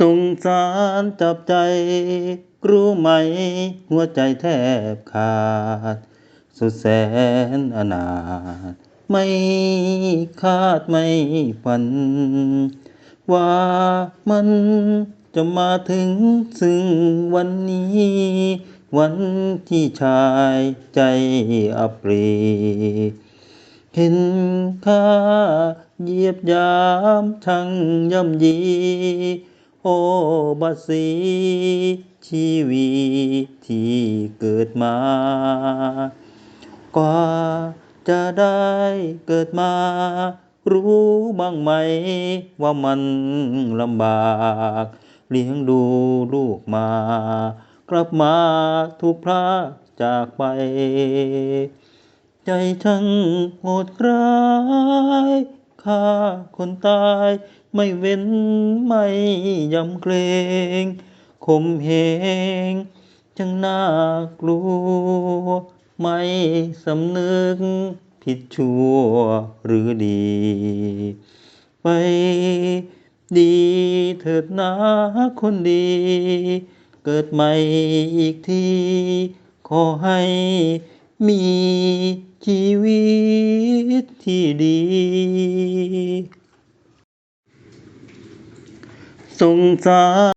สงสารจับใจ รู้ไหม หัวใจแทบขาด สุดแสนอนาถไม่คาดไม่ฝัน ว่ามันจะมาถึงซึ่งวันนี้ วันที่ชายใจอัปรีเห็นค่าเยียบยามชั่งย่ำยี โอ้บัดสีชีวิตที่เกิดมา กว่าจะได้เกิดมา รู้บ้างไหมว่ามันลำบาก เลี้ยงดูลูกมา กลับมาถูกพรากจากไป ใจช่างโหดร้าย ฆ่าคนตาย ไม่เว้นไม่ยำเกรงข่มเหงจังน่ากลัว ไม่สำนึกผิดชั่วหรือดี ไปดีเถิดนะคนดี เกิดใหม่อีกที ขอให้มีชีวิต ที่ดี สงสาร